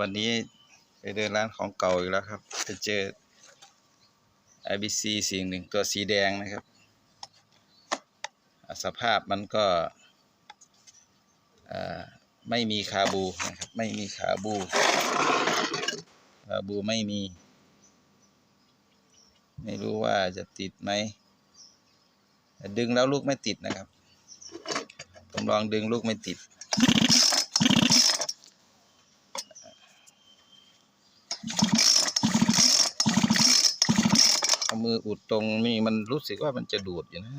วันนี้ไปเดินร้านของเก่าอีกแล้วครับไปเจอ IBC สิ่งหนึ่งตัวสีแดงนะครับ สภาพมันก็ไม่มีคาบูนะครับ ไม่มีคาบู คาบูไม่มี ไม่รู้ว่าจะติดไหม ดึงแล้วลูกไม่ติดนะครับ ผมลองดึงลูกไม่ติดืออุดตรงนี้มันรู้สึกว่ามันจะดูดอยู่นะ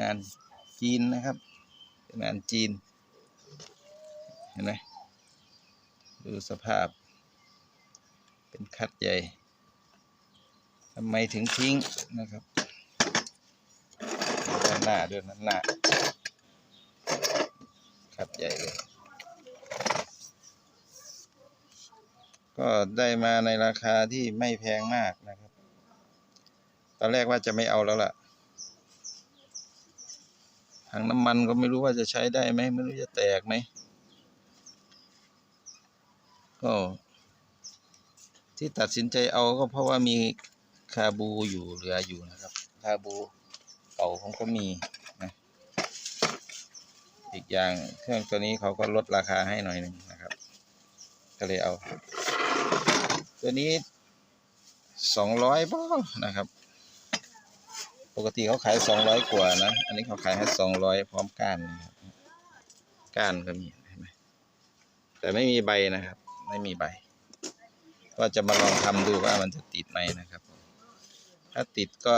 งานจีนนะครับ งานจีน เห็นไหมดูสภาพ เป็นคัดใหญ่ทำไมถึงทิ้งนะครับด้านหน้าด้วยด้านหน้าคัดใหญ่เลย ก็ได้มาในราคาที่ไม่แพงมากนะครับ ตอนแรกว่าจะไม่เอาแล้วล่ะถังน้ำมันก็ไม่รู้ว่าจะใช้ได้ไหมไม่รู้จะแตกไหมก็ที่ตัดสินใจเอาก็เพราะว่ามีคาบูอยู่เหลืออยู่นะครับ คาบูเก่าผมก็มีนะอีกอย่างเครื่องตัวนี้เขาก็ลดราคาให้หน่อยหนึ่งนะครับ ก็เลยเอา ตัวนี้สองร้อยป่นะครับ ปกติเขาขายสองร้อยกว่านะ อันนี้เขาขายให้สองร้อยพร้อมก้านนะครับก้านก็มีเห็นไหมแต่ไม่มีใบนะครับ ไม่มีใบ ก็จะมาลองทำดูว่ามันจะติดไหมนะครับ ถ้าติดก็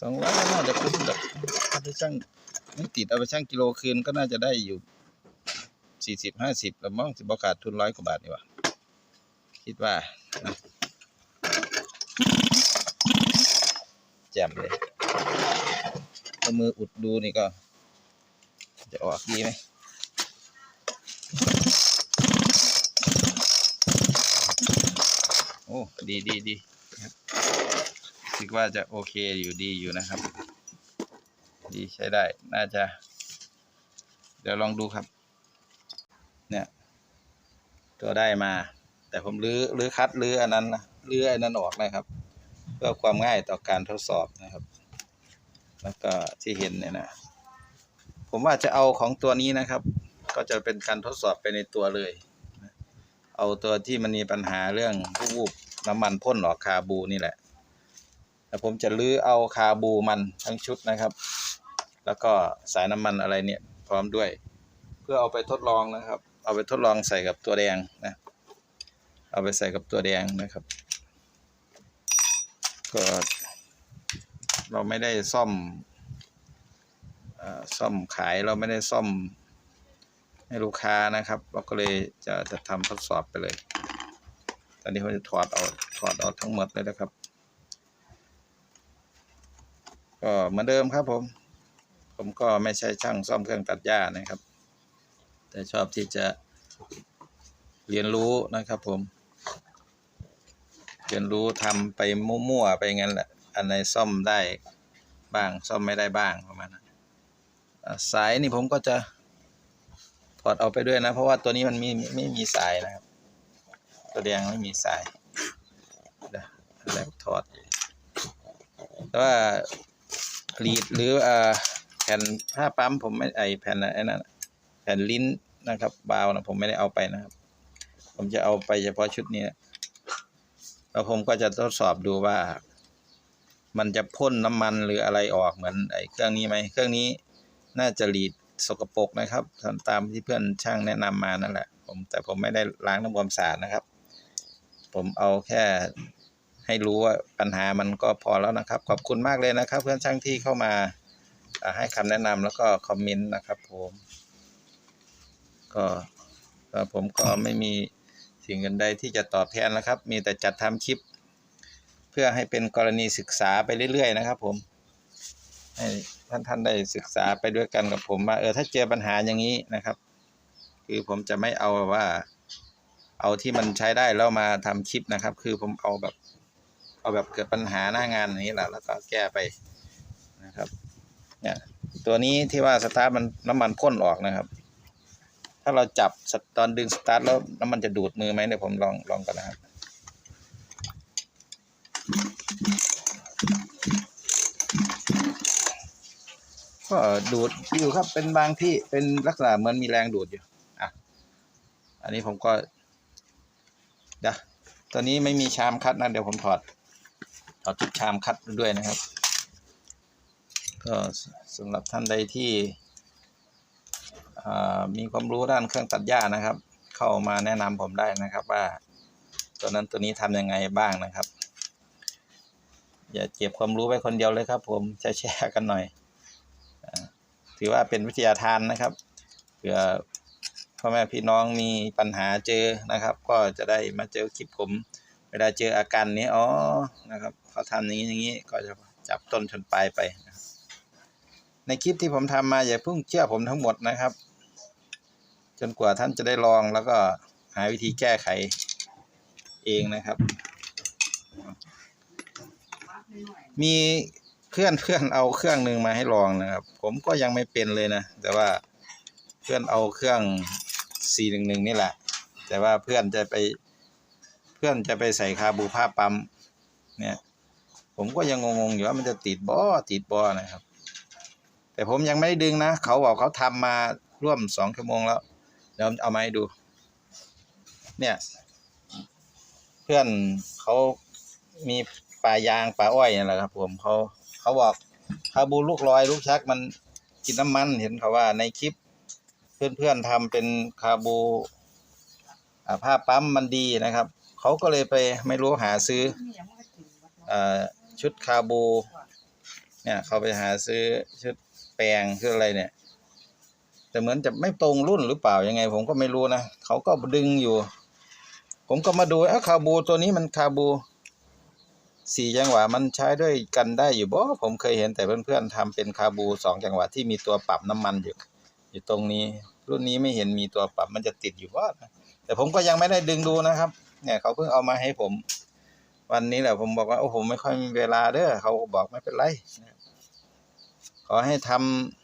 สองร้อยน่าจะคุ้มแบบเอาไปช่างไม่ติดเอาไปช่างกิโลคืนก็น่าจะได้อยู่ สี่สิบห้าสิบแล้วมั้งสิบขาดทุนร้อยกว่าบาทนี่วะคิดว่านะแจ่มเลยเอามืออุดดูนี่ก็ จะออกดีไหมโอ้ ดีดีดีคิดว่าจะโอเคอยู่ดีอยู่นะครับ ดีใช้ได้ น่าจะ เดี๋ยวลองดูครับ ตัวได้มา แต่ผมรื้อรื้อคัดรื้ออันนั้นนะรื้ออันนั้นออกนะครับ เพื่อความง่ายต่อการทดสอบนะครับ แล้วก็ที่เห็นเนี่ยนะผมว่าจะเอาของตัวนี้นะครับ ก็จะเป็นการทดสอบไปในตัวเลย เอาตัวที่มันมีปัญหาเรื่องวูบๆน้ำมันพ่นออคาบูนี่แหละแต่ผมจะลื้อเอาคาบูมันทั้งชุดนะครับ แล้วก็สายน้ำมันอะไรเนี่ยพร้อมด้วย เพื่อเอาไปทดลองนะครับ เอาไปทดลองใส่กับตัวแดงนะ เอาไปใส่กับตัวแดงนะครับ ก็เราไม่ได้ซ่อมอซ่อมขายเราไม่ได้ซ่อมให้ลูกค้านะครับ เราก็เลยจะจะทำทดสอบไปเลย ตอนนี้ผมจะถอดเอาถอดเอาทั้งหมดเลยนะครับ ก็เหมือนเดิมครับผม ผมก็ไม่ใช่ช่างซ่อมเครื่องตัดหญ้านะครับ แต่ชอบที่จะเรียนรู้นะครับผม เรียนรู้ทำไปมั่วๆไปงั้นแหละ อันไหนซ่อมได้บ้างซ่อมไม่ได้บ้างประมาณนั้นสายนี่ผมก็จะถอดเอาไปด้วยนะ เพราะว่าตัวนี้มันมีไม่ไม่มีสายนะครับ ตัวแดงไม่มีสายเดี๋ยวแล้วถอด แต่ว่าลีดหรือแผ่นผ้าปั๊มผมไม่ไอแผ่นไอ้นั่นแผ่นลิ้น นะครับบาวนะผมไม่ได้เอาไปนะครับ ผมจะเอาไปเฉพาะชุดนี้แล้วผมก็จะทดสอบดูว่า มันจะพ่นน้ำมันหรืออะไรออกเหมือนไอ้เครื่องนี้ไหมเครื่องนี้น่าจะลีดสกปรกนะครับตามที่เพื่อนช่างแนะนำมานั่นแหละ ผมแต่ผมไม่ได้ล้างน้ำความสะอาดนะครับ ผมเอาแค่ให้รู้ว่าปัญหามันก็พอแล้วนะครับ ขอบคุณมากเลยนะครับ เพื่อนช่างที่เข้ามาอ่าให้คำแนะนำแล้วก็คอมเมนต์นะครับผม ก็ก็ผมก็ไม่มีสิ่งอื่นใดที่จะตอบแทนนะครับ มีแต่จัดทำคลิป เพื่อให้เป็นกรณีศึกษาไปเรื่อยๆนะครับ ผมให้ท่านท่านได้ศึกษาไปด้วยกันกับผมว่าเออถ้าเจอปัญหาอย่างนี้นะครับ คือผมจะไม่เอาว่า เอาที่มันใช้ได้แล้วมาทำคลิปนะครับ คือผมเอาแบบเอาแบบเกิดปัญหาหน้างานอย่างนี้แหละแล้วก็แก้ไปนะครับเนี่ยตัวนี้ที่ว่าสตาร์ทมันน้ำมันพ่นออกนะครับ ถ้าเราจับตอนดึงสตาร์ทแล้วน้ำมันจะดูดมือไหมเดี๋ยวผมลองลองกันนะครับก็ดูดอยู่ครับเป็นบางที่เป็นลักษณะเหมือนมีแรงดูดอยู่อะอันนี้ผมก็เดี๋ยวตัวนี้ไม่มีชามคัดนะเดี๋ยวผมถอดถอดทุกชามคัดด้วยนะครับ ก็สำหรับท่านใดที่ มีความรู้ด้านเครื่องตัดหญ้านะครับ เข้ามาแนะนำผมได้นะครับว่า ตัวนั้นตัวนี้ทำยังไงบ้างนะครับ อย่าเก็บความรู้ไว้คนเดียวเลยครับ ผมแชร์กันหน่อยถือว่าเป็นวิทยาทานนะครับเผื่อพ่อแม่พี่น้องมีปัญหาเจอนะครับ ก็จะได้มาเจอคลิปผม เวลาเจออาการนี้อ๋อนะครับเขาทำอย่างนี้อย่างนี้ก็จะจับต้นชนปลายไป ในคลิปที่ผมทำมาอย่าเพิ่งเชื่อผมทั้งหมดนะครับ จนกว่าท่านจะได้ลองแล้วก็หาวิธีแก้ไขเองนะครับ มีเพื่อนเพื่อนเอาเครื่องหนึ่งมาให้ลองนะครับ ผมก็ยังไม่เป็นเลยนะ แต่ว่าเพื่อนเอาเครื่อง411 นี่แหละ แต่ว่าเพื่อนจะไป เพื่อนจะไปใส่คาบูผ้าปั๊มเนี่ยผมก็ยังงงๆอยู่ว่ามันจะติดบ่ติดบ่นะครับ แต่ผมยังไม่ได้ดึงนะ เขาบอกเขาทำมาร่วมสองชั่วโมงแล้ว เดี๋ยวเอามาให้ดู เนี่ย เพื่อนเขามีป่ายางป่าอ้อยนี่แหละครับ ผมเขาเขาบอกคาบูลูกลอยลูกชักมันกินน้ำมันเห็นเขาว่าในคลิป เพื่อนๆทำเป็นคาบูผ้าปั๊มมันดีนะครับ เขาก็เลยไปไม่รู้หาซื้ออชุดคาบูเนี่ยเขาไปหาซื้อชุดแปลงคืออะไรเนี่ย แต่เหมือนจะไม่ตรงรุ่นหรือเปล่ายังไง ผมก็ไม่รู้นะเขาก็ดึงอยู่ ผมก็มาดูเอ้คาบูตัวนี้มันคาบูสี่จังหวะมันใช้ด้วยกันได้อยู่บ่ผมเคยเห็นแต่เพื่อนๆทำเป็นคาบูสองจังหวะที่มีตัวปรับน้ำมันอยู่อยู่ตรงนี้ รุ่นนี้ไม่เห็นมีตัวปรับมันจะติดอยู่ว่าแต่ผมก็ยังไม่ได้ดึงดูนะครับ เนี่ยเขาเพิ่งเอามาให้ผม วันนี้แหละผมบอกว่าโอ้ผมไม่ค่อยมีเวลาเด้อเขาบอกไม่เป็นไรขอให้ทำ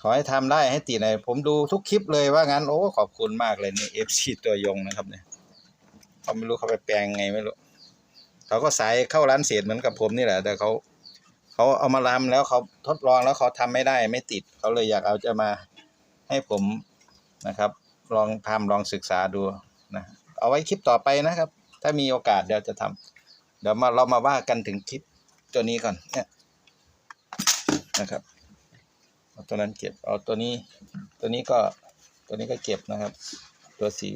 ขอให้ทำได้ให้ติดหน่อยผมดูทุกคลิปเลยว่างั้นโอ้ขอบคุณมากเลยนี่เอฟซีตัวยงนะครับเนี่ยเขาไม่รู้เขาไปแปลงไงไม่รู้เขาก็สายเข้าร้านเศษเหมือนกับผมนี่แหละ แต่เขาเขาเอามาลำแล้วเขาทดลองแล้วเขาทำไม่ได้ไม่ติดเขาเลยอยากเอาจะมาให้ผมนะครับ ลองทำลองศึกษาดูนะเอาไว้คลิปต่อไปนะครับ ถ้ามีโอกาสเดี๋ยวจะทำเดี๋ยวมาเรามาว่ากันถึงคลิปตัวนี้ก่อนเนี่ยนะครับ เอาตัวนั้นเก็บ เอาตัวนี้ ตัวนี้ก็ ตัวนี้ก็เก็บนะครับ ตัวสี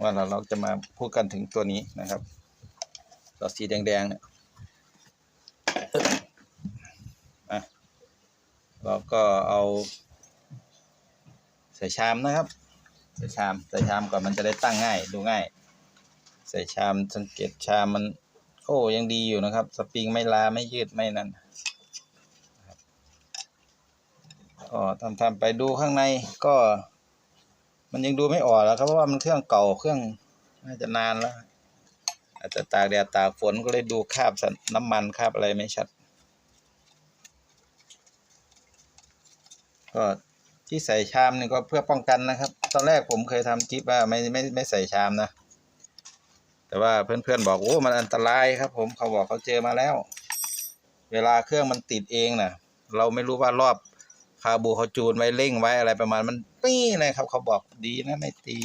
ว่าเราเราจะมาพูดกันถึงตัวนี้นะครับ ตัวสีแดงๆเนี่ยอะเราก็เอาใส่ชามนะครับ ใส่ชาม ใส่ชามก่อนมันจะได้ตั้งง่าย ดูง่าย ใส่ชามสังเกตชามมัน โอ้ยังดีอยู่นะครับ สปริงไม่ลาไม่ยืดไม่นั่นครับ ก็ทำทำไปดูข้างในก็ มันยังดูไม่ออกแล้วครับเพราะว่ามันเครื่องเก่าเครื่องน่าจะนานแล้ว อาจจะตากแดดตากฝนก็เลยดูคราบน้ำมันคราบอะไรไม่ชัด ก็ที่ใส่ชามนี่ก็เพื่อป้องกันนะครับ ตอนแรกผมเคยทำคลิปว่าไม่ไม่ไม่ใส่ชามนะ แต่ว่าเพื่อนๆบอกโอ้มันอันตรายครับ ผมเขาบอกเขาเจอมาแล้ว เวลาเครื่องมันติดเองน่ะ เราไม่รู้ว่ารอบ คาบูเขาจูนไว้เร่งไว้อะไรประมาณมันปี้เลยครับ เขาบอกดีนะไม่ตี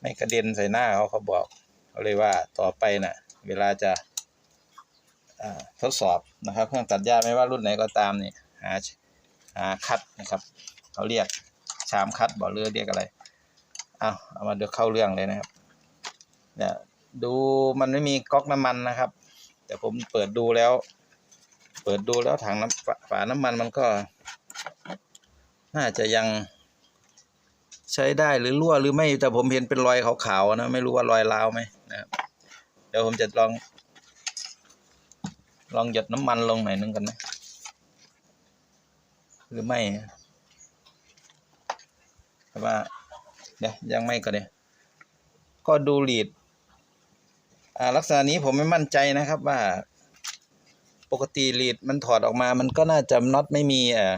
ไม่กระเด็นใส่หน้าเขาเขาบอกเขาเลยว่าต่อไปน่ะ เวลาจะอ่าทดสอบนะครับเครื่องตัดหญ้าไม่ว่ารุ่นไหนก็ตามนี่หาหาคัดนะครับเขาเรียกชามคัดบ่อเรือเรียกอะไรเอาเอามาดูเข้าเรื่องเลยนะครับเนี่ยดูมันไม่มีก๊อกน้ำมันนะครับ แต่ผมเปิดดูแล้ว เปิดดูแล้วถังน้ำฝาฝาน้ำมันมันก็ น่าจะยังใช้ได้หรือรั่วหรือไม่แต่ผมเห็นเป็นรอยขาวๆนะ ไม่รู้ว่ารอยราวไหมนะครับ เดี๋ยวผมจะลอง ลองหยดน้ำมันลงหน่อยนึงกันนะหรือไม่แต่ว่าเดี๋ยวยังไม่ก็เดี๋ยวก็ดูลีดอ่าลักษณะนี้ผมไม่มั่นใจนะครับว่า ปกติลีดมันถอดออกมา มันก็น่าจะน็อตไม่มีอ่า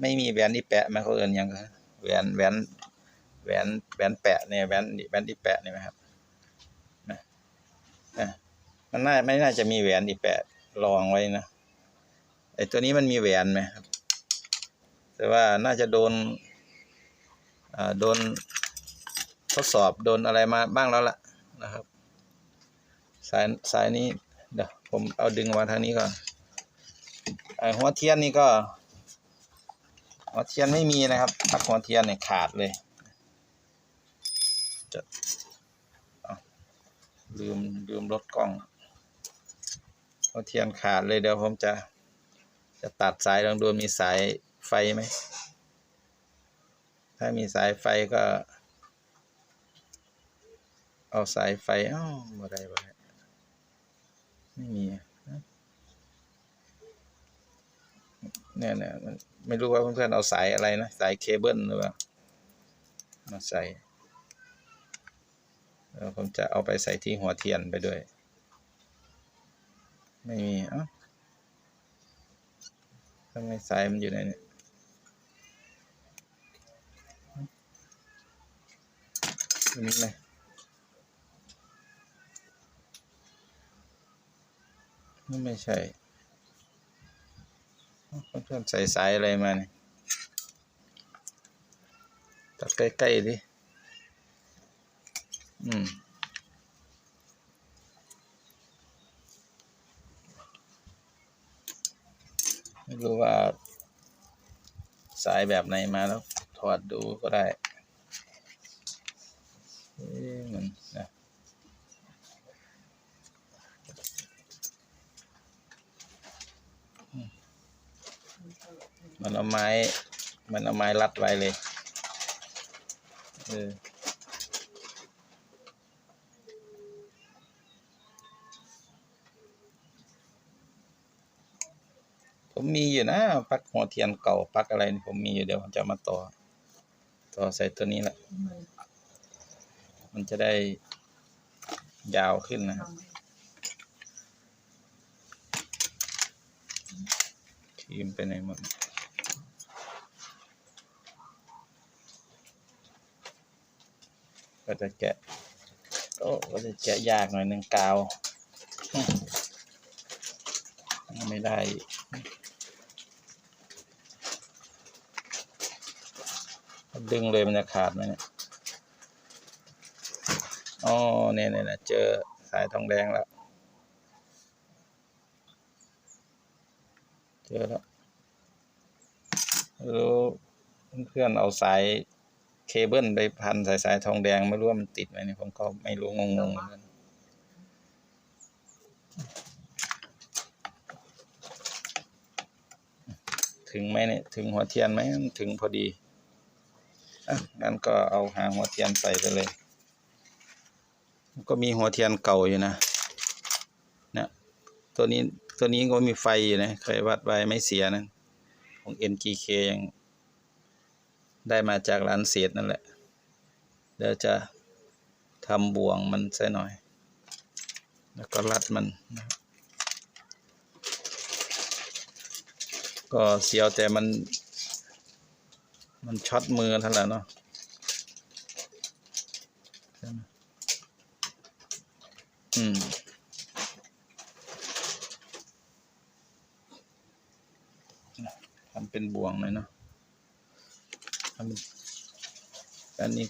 ไม่มีแหวนอีแปะไหมเขาเอินยังไงแหวนแหวนแหวนแหวนแปะเนี่ยแหวนแหวนอีแปะเนี่ยไหมครับนะนะมันน่าไม่น่าจะมีแหวนอีแปะรองไว้นะไอตัวนี้มันมีแหวนไหมครับ แต่ว่าน่าจะโดนอ่าโดนทดสอบโดนอะไรมาบ้างแล้วล่ะนะครับ สายสายนี้เดี๋ยวผมเอาดึงมาทางนี้ก่อนไอหัวเทียนนี่ก็ หัวเทียนไม่มีนะครับปลั๊กหัวเทียนเนี่ยขาดเลยจะลืมลืมลดกล้องหัวเทียนขาดเลยเดี๋ยวผมจะ จะตัดสายลองดูมีสายไฟไหม ถ้ามีสายไฟก็ เอาสายไฟอ้าวบ่ได้บ่ได้ไม่มีเนี่ยเนี่ยมัน ไม่รู้ว่าเพื่อนๆเอาสายอะไรนะ สายเคเบิลหรือเปล่ามาใส่แล้วผมจะเอาไปใส่ที่หัวเทียนไปด้วย ไม่มีเอ้าทำไมสายมันอยู่ไหนเนี่ยอันนี้ไหมนี่ไม่ใช่ เพื่อนๆใส่สายอะไรมาเนี่ยตัดใกล้ๆดิอืมไม่รู้ว่า สายแบบไหนมาแล้วถอดดูก็ได้เอ๊ะมันนะ มันเอาไม้มันเอาไม้รัดไว้เลยเออผมมีอยู่นะปักหัวเทียนเก่าปักอะไรนี่ผมมีอยู่เดี๋ยวผมจะมาต่อ ต่อใส่ตัวนี้แหละ มันจะได้ยาวขึ้นนะครับทีมไปไหนหมด ก็จะแกะโอ้ก็จะแกะยากหน่อยหนึ่งกาวไม่ได้ดึงเลยมันจะขาดไหมเนี่ยอ๋อเนี่ยเนี่ยเนี่ยเจอสายทองแดงแล้ว เจอแล้วไม่รู้เพื่อนเอาสาย เคเบิลไปพันสายสายทองแดงไม่รู้ว่ามันติดไหมเนี่ยผมก็ไม่รู้งงๆเหมือนกันถึงไหมเนี่ยถึงหัวเทียนไหมถึงพอดีอะงั้นก็เอาหางหัวเทียนใส่ไปเลย ก็มีหัวเทียนเก่าอยู่นะเนี่ยตัวนี้ตัวนี้ก็มีไฟอยู่นะเคยวัดไว้ไม่เสียนะของ NGK ยัง ได้มาจากร้านเศษนั่นแหละ เดี๋ยวจะทำบ่วงมันใส่หน่อย แล้วก็รัดมันนะก็เสียวแต่มัน มันช็อตมือท่านั้นเนาะอืมทำเป็นบ่วงเลยเนาะ อันนี้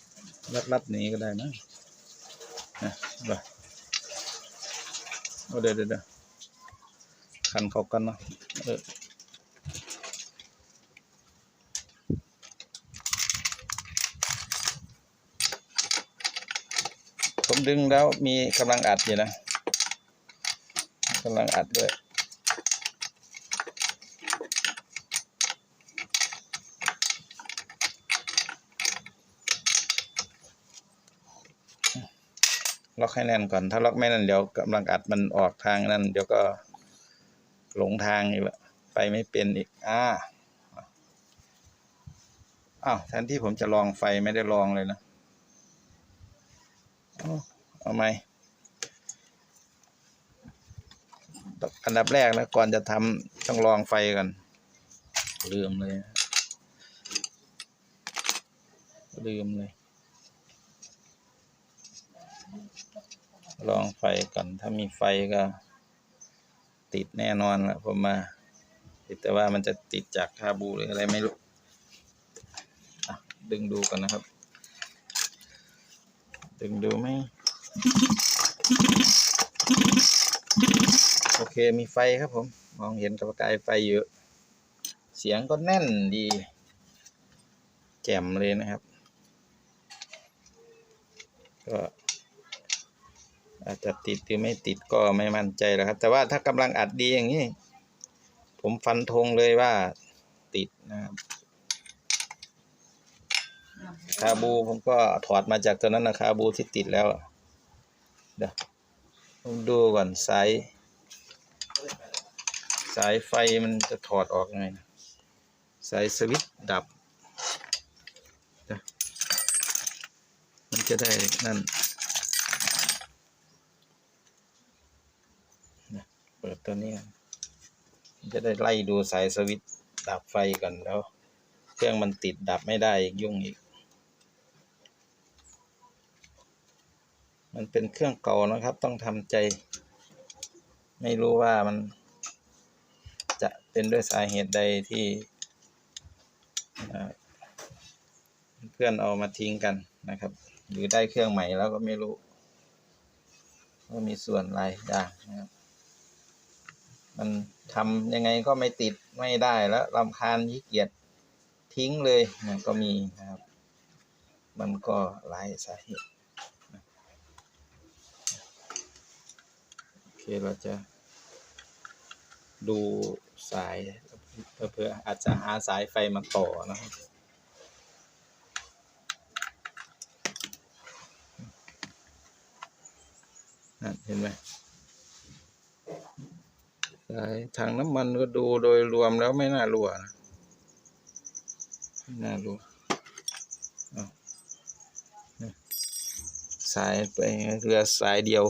รัดรัดๆนี้ก็ได้นะนะไปเอาเดี๋ยวเดี๋ยวเดี๋ยวคันเขากันเนาะเออผมดึงแล้วมีกำลังอัดอยู่นะกำลังอัดด้วย ให้แน่นก่อน ถ้าล็อกไม่แน่นเดี๋ยวกำลังอัดมันออกทางนั่นเดี๋ยวก็หลงทางอีกละไปไม่เป็นอีกอ่าอ้าวแทนที่ผมจะลองไฟไม่ได้ลองเลยนะเอาไหมอันดับแรกนะก่อนจะทำต้องลองไฟก่อนลืมเลย ลืมเลย ลองไฟก่อนถ้ามีไฟก็ ติดแน่นอนละผมมาติดแต่ว่ามันจะติดจากคาบูหรืออะไรไม่รู้ดึงดูก่อนนะครับ ดึงดูไหมโอเคมีไฟครับผม มองเห็นกับประกายไฟเยอะเสียงก็แน่นดี แจ่มเลยนะครับ ก็ อาจจะติดหรือไม่ติดก็ไม่มั่นใจแล้วครับ แต่ว่าถ้ากำลังอัดดีอย่างนี้ ผมฟันธงเลยว่าติดนะครับคาบูผมก็ถอดมาจากตัวนั้นนะคาบูที่ติดแล้วเดี๋ยวผมดูก่อนสายสายไฟมันจะถอดออกไงนะสายสวิตช์ดับเดี๋ยวมันจะได้นั่น ปิดตัวนี้จะได้ไล่ดูสายสวิตดับไฟก่อนแล้ว เครื่องมันติดดับไม่ได้อีกยุ่งอีก มันเป็นเครื่องเก่านะครับ ต้องทำใจ ไม่รู้ว่ามัน จะเป็นด้วยสาเหตุใดที่เพื่อนเอามาทิ้งกันนะครับ หรือได้เครื่องใหม่แล้วก็ไม่รู้ว่ามีส่วนอะไรด่างนะครับ มันทำยังไงก็ไม่ติดไม่ได้แล้วรำคาญขี้เกียจทิ้งเลยนะก็มีนะครับ มันก็หลายสาเหตุโอเคเราจะดูสายเพื่อเพื่ออาจจะหาสายไฟมาต่อนะครับเห็นไหม สายถังน้ำมันก็ดูโดยรวมแล้วไม่น่ารั่วนะไม่น่ารั่วสายไปเรือสายเดียว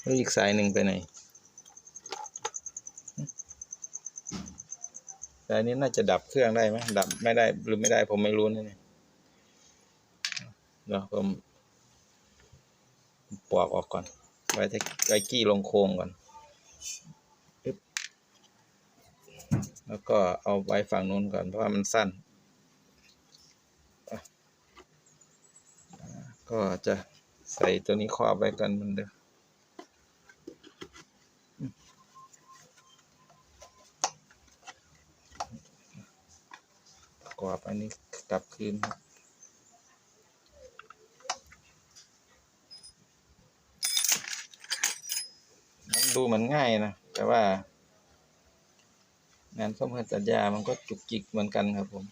แล้วอีกสายหนึ่งไปไหนสายนี้น่าจะดับเครื่องได้ไหมดับไม่ได้หรือไม่ได้ผมไม่รู้นี่เดี๋ยวผมปอกออกก่อนไว้ที่ไว้กี้ลงโครงก่อน ปึ๊บ แล้วก็เอาไว้ฝั่งนู้นก่อนเพราะว่ามันสั้น ก็จะใส่ตัวนี้ครอบไว้กันมันเดิมอืมประกอบอันนี้กลับคืนครับมันดูเหมือนง่ายนะ แต่ว่า งานซ่อมเครื่องตัดหญ้ามันก็จุกจิกเหมือนกันครับผม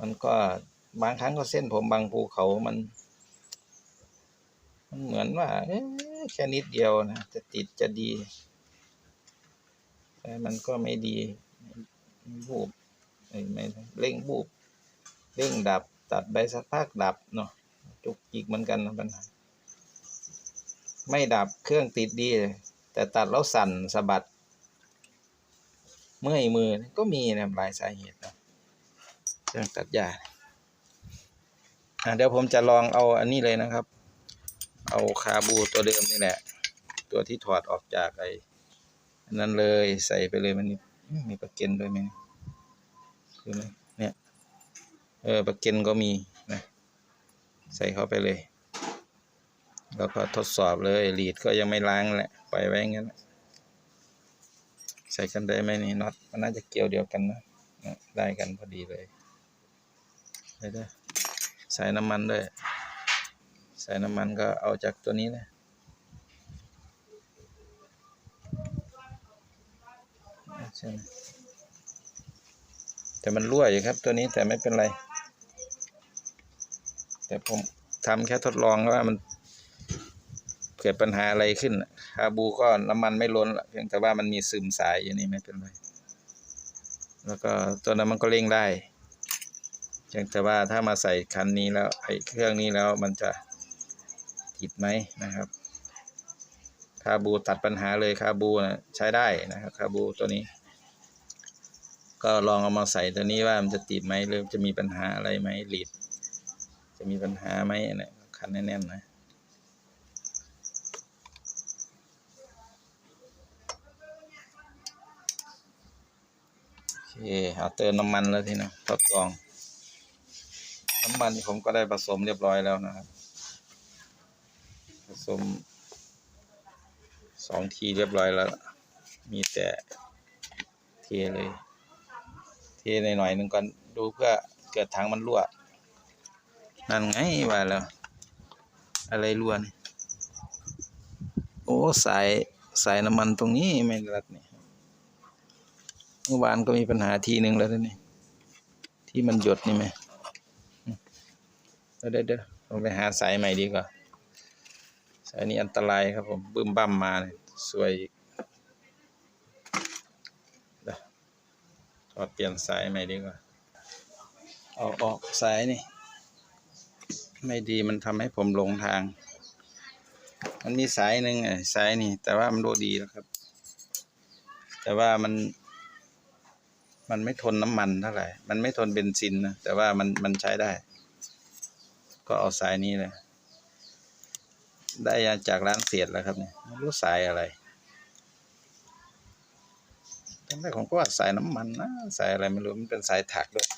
มันก็บางครั้งก็เส้นผมบางภูเขามัน มันเหมือนว่าแค่นิดเดียวนะจะติดจะดี แต่มันก็ไม่ดีบูบเอ้ไม่เร่งบูบเร่งดับตัดไปสักพักดับเนาะจุกจิกเหมือนกันนะปัญหาไม่ดับเครื่องติดดี แต่ตัดแล้วสั่นสะบัด เมื่อยมือก็มีนะครับหลายสาเหตุนะเครื่องตัดหญ้าอะเดี๋ยวผมจะลองเอาอันนี้เลยนะครับ เอาคาบูตัวเดิมนี่แหละ ตัวที่ถอดออกจากไอ้อันนั้นเลยใส่ไปเลยมันนี่มีปลั๊กเกนด้วยไหมคือไหมเนี่ยเออปลั๊กเกนก็มีนะใส่เข้าไปเลย แล้วก็ทดสอบเลยลีดก็ยังไม่ล้างแหละปล่อยไว้งั้นแหละ ส่กันได้ไหมนี่น็อตมันน่าจะเกี่ยวเดียวกันนะได้กันพอดีเลยได้ด้วยใส่น้ำมันด้วยใส่น้ำมันก็เอาจากตัวนี้นะใช่ไหมแต่มันรั่วอยู่ครับตัวนี้แต่ไม่เป็นไร แต่ผมทำแค่ทดลองว่ามัน เกิดปัญหาอะไรขึ้นคาบูก็น้ำมันไม่ล้นละเพียงแต่ว่ามันมีซึมสายอยู่นี่ไม่เป็นไร แล้วก็ตัวนั้นมันก็เร่งได้เพียงแต่ว่าถ้ามาใส่คันนี้แล้วไอ้เครื่องนี้แล้วมันจะติดไหมนะครับคาบูตัดปัญหาเลยคาบูนะใช้ได้นะครับคาบูตัวนี้ ก็ลองเอามาใส่ตัวนี้ว่ามันจะติดไหมหรือจะมีปัญหาอะไรไหมลีดจะมีปัญหาไหมเนี่ยคันแน่นๆนะ เคเอาเติมน้ำมันแล้วทีนะทดลอง น้ำมันนี่ผมก็ได้ผสมเรียบร้อยแล้วนะครับ ผสมสองทีเรียบร้อยแล้ว มีแต่เทเลย เทในหน่อยหนึ่งก่อนดูเพื่อเกิดถังมันรั่ว นั่นไงว่าแล้ว อะไรรั่วนี่โอ้สายสายน้ำมันตรงนี้ไม่รัดนี่ เมื่อวานก็มีปัญหาทีหนึ่งแล้วนี่ที่มันหยดนี่ไหมเดี๋ยวเดี๋ยวเดี๋ยวเราไปหาสายใหม่ดีกว่า สายนี้อันตรายครับผมบึ้มบั้มมาเนี่ยสวยอีกถอดเปลี่ยนสายใหม่ดีกว่าเอาออกสายนี่ ไม่ดีมันทำให้ผมหลงทาง มันมีสายหนึ่งไอ้สายนี่ แต่ว่ามันโดดีแล้วครับ แต่ว่ามัน มันไม่ทนน้ำมันเท่าไหร่ มันไม่ทนเบนซินนะ แต่ว่ามันมันใช้ได้ ก็เอาสายนี้เลย ได้จากร้านเสียดแล้วครับเนี่ยไม่รู้สายอะไรตอนแรกผมก็ว่าสายน้ำมันนะ สายอะไรไม่รู้ มันเป็นสายถักด้วย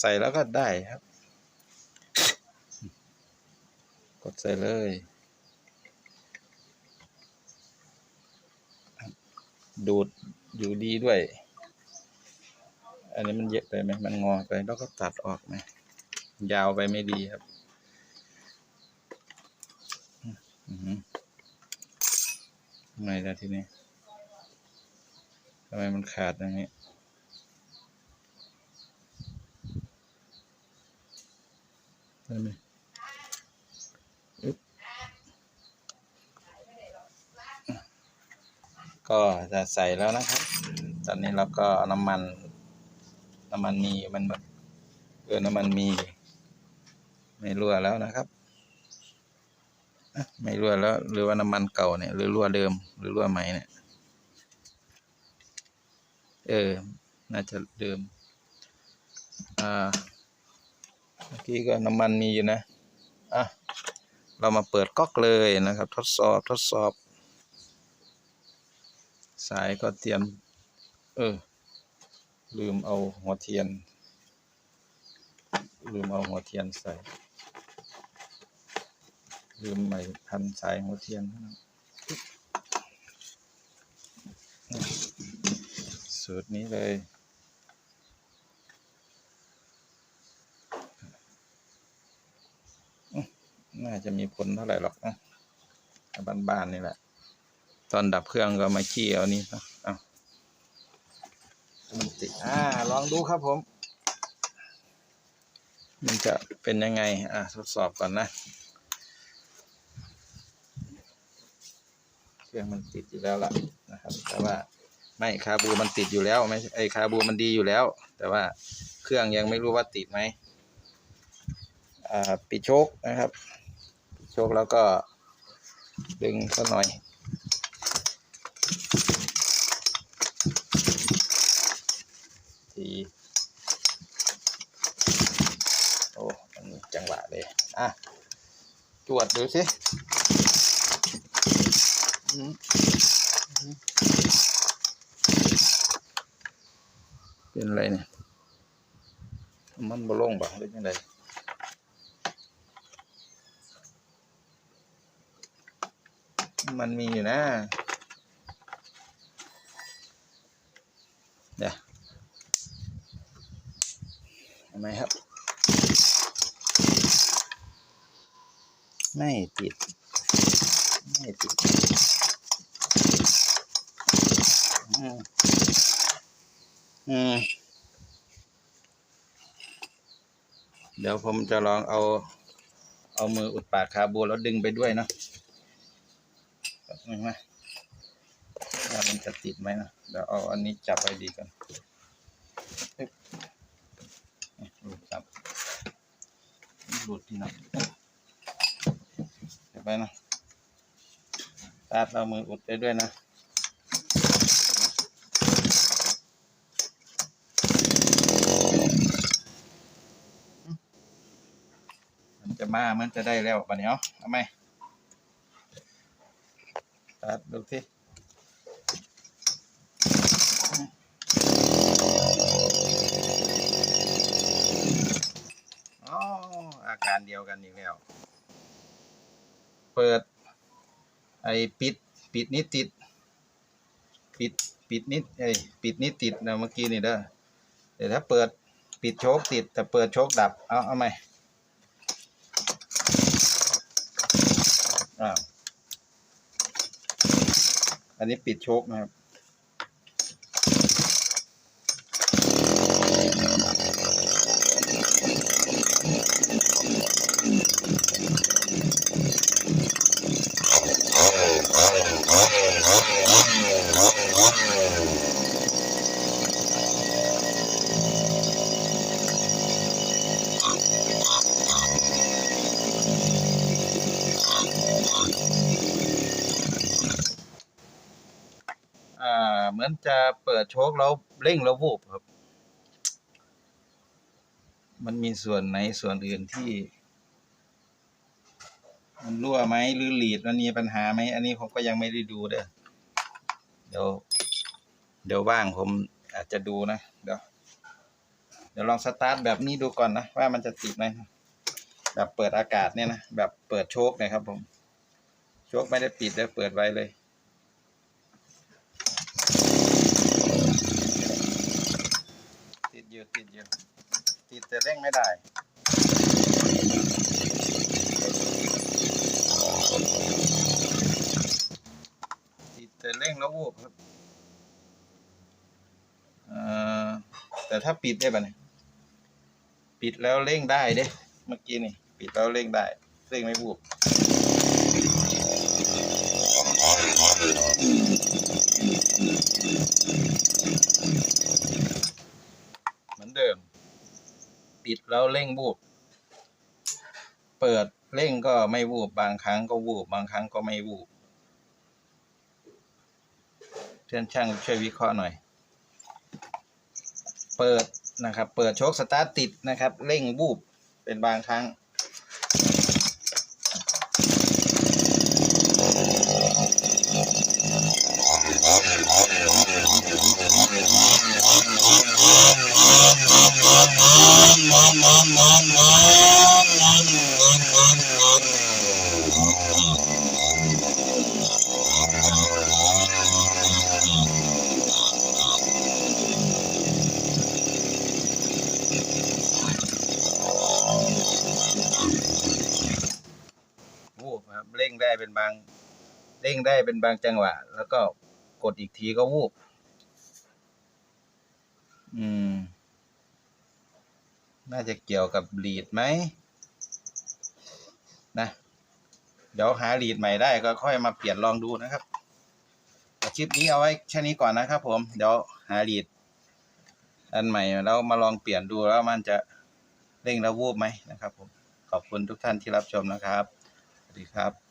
ใส่แล้วก็ได้ครับ กดใส่เลยดูด อยู่ดีด้วย อันนี้มันเยอะไปไหมมันงอไปแล้วก็ตัดออกไหมยาวไปไม่ดีครับอือหือทำไมล่ะทีนี้ทำไมมันขาดอย่างนี้ได้ไหมอึ๊บ ก็จะใส่แล้วนะครับ ตอนนี้เราก็น้ำมัน น้ำมันมีมันเออน้ำมันมี ไม่รั่วแล้วนะครับไม่รั่วแล้วหรือว่าน้ำมันเก่าเนี่ยหรือรั่วเดิมหรือรั่วใหม่เนี่ยเออ น่าจะเดิม อ่า เมื่อกี้ก็น้ำมันมีอยู่นะ อะ เรามาเปิดก๊อกเลยนะครับ ทดสอบ ทดสอบ สายก็เตรียม เออ ลืมเอาหัวเทียน ลืมเอาหัวเทียนใส่ ลืมใหม่พันสายหัวเทียนสูตรนี้เลยน่าจะมีผลเท่าไหร่หรอกนะบ้านๆนี่แหละ ตอนดับเครื่องก็มาขี้เอานี่นะเอามันติดอ่าลองดูครับผม มันจะเป็นยังไง อ่าทดสอบก่อนนะเครื่องมันติดอยู่แล้วล่ะนะครับ แต่ว่าไม่คาบูมันติดอยู่แล้วไม่ใช่ไอคาบูมันดีอยู่แล้ว แต่ว่าเครื่องยังไม่รู้ว่าติดไหมอ่าปิดโชคนะครับปิดโชคแล้วก็ดึงสักหน่อย ทีโอ้มันจังหวะเลย อะตรวจดูสิเป็นอะไรเนี่ย มันบ่ลงบ่หรือยังไงมันมีอยู่นะ เดี๋ยวเห็นไหมครับ ไม่ติด ไม่ติดอืมอืมเดี๋ยวผมจะลองเอา เอามืออุดปากคาบูแล้วดึงไปด้วยเนาะแป๊บนึงนะ ว่ามันจะติดไหมนะเดี๋ยวเอาอันนี้จับไว้ดีก่อนจับหลุดที่นะเดี๋ยวไปนะตาดเอามืออุดได้ด้วยนะมันจะมามันจะได้แล้วปะเนี้ยเอาไหมตาดดูที่ อาการเดียวกันอีกแล้ว เปิด ไอ้ปิด ปิดนิดติด ปิด ปิดนิดไอ้ปิดนิดติดนะเมื่อกี้นี่เด้อเดี๋ยวถ้าเปิดปิดโชคติด แต่เปิดโชคดับ เอาเอาไหมอ้าวอันนี้ปิดโชคนะครับ อ่าเหมือนจะเปิดโชคแล้วเร่งแล้ววูบครับ มันมีส่วนไหนส่วนอื่นที่ มันรั่วไหมหรือหลีดมันมีปัญหาไหมอันนี้ผมก็ยังไม่ได้ดูเด้อเดี๋ยว เดี๋ยวว่างผมอาจจะดูนะเดี๋ยวเดี๋ยวลองสตาร์ทแบบนี้ดูก่อนนะว่ามันจะติดไหมแบบเปิดอากาศเนี่ยนะแบบเปิดโชคนะครับผมโชคไม่ได้ปิดแล้วเปิดไว้เลย ติดอยู่ติดแต่เร่งไม่ได้ติดแต่เร่งแล้ววูบครับอ่อแต่ถ้าปิดได้ป่ะเนี่ยปิดแล้วเร่งได้เด้เมื่อกี้นี่ปิดแล้วเร่งได้เร่งไม่วูบ เดิม ปิดแล้วเร่งบูบเปิดเร่งก็ไม่วูบบางครั้งก็วูบบางครั้งก็ไม่วูบเพื่อนช่างช่วยวิเคราะห์หน่อย เปิดนะครับ เปิดโชคสตาร์ทติดนะครับ เร่งบูบเป็นบางครั้ง วูบครับเร่งได้เป็นบาง เร่งได้เป็นบางจังหวะ แล้วก็กดอีกทีก็วูบ อืม น่าจะเกี่ยวกับลีดไหมนะ เดี๋ยวหาลีดใหม่ได้ก็ค่อยมาเปลี่ยนลองดูนะครับคลิปนี้เอาไว้แค่นี้ก่อนนะครับผม เดี๋ยวหาลีดอันใหม่แล้วมาลองเปลี่ยนดูแล้วมันจะเร่งแล้ววูบไหมนะครับผม ขอบคุณทุกท่านที่รับชมนะครับ สวัสดีครับ